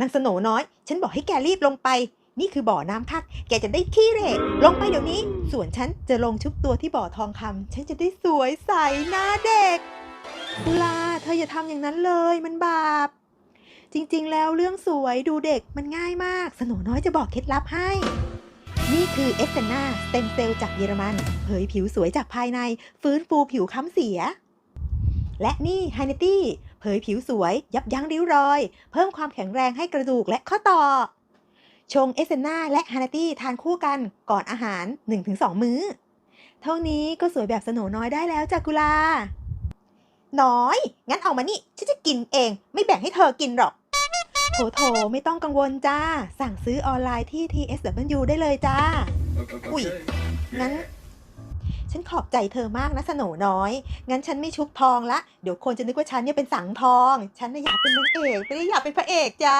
นางสโนน้อย ฉันบอกให้แกรีบลงไป นี่คือบ่อน้ำคัก แกจะได้ขี้เหร่ลงไปเดี๋ยวนี้ ส่วนฉันจะลงชุบตัวที่บ่อทองคำฉันจะได้สวยใสหน้าเด็กกุลาเธออย่าทำอย่างนั้นเลยมันบาป จริงๆ แล้วเรื่องสวยดูเด็กมันง่ายมาก สโนน้อยจะบอกเคล็ดลับให้ นี่คือเอสเซนาสเต็มเซลล์จากเยอรมัน เผยผิวสวยจากภายใน ฟื้นฟูผิวค้ำเสีย และนี่ไฮเนตี้ เผยผิวสวย ยับยั้งริ้วรอย เพิ่มความแข็งแรงให้กระดูกและข้อต่อ ชงเอสเซนาและฮานาตี้ทานคู่กันก่อนอาหาร 1-2 มื้อ เท่านี้ก็สวยแบบสโนน้อยได้แล้วจากกุลา น้อย งั้นเอามานี่ ฉันจะกินเอง ไม่แบ่งให้เธอกินหรอก โถโถไม่ต้องกังวลจ้า สั่งซื้อออนไลน์ที่ TSW ได้เลยจ้า Ui, Okay. งั้น ฉันขอบใจเธอมากนะสโหนน้อย งั้นฉันไม่ชุบทองละ เดี๋ยวคนจะนึกว่าฉันเนี่ยเป็นสังทอง ฉันน่ะอยากเป็นนางเอกไม่ได้อยากเป็นพระเอกจ้า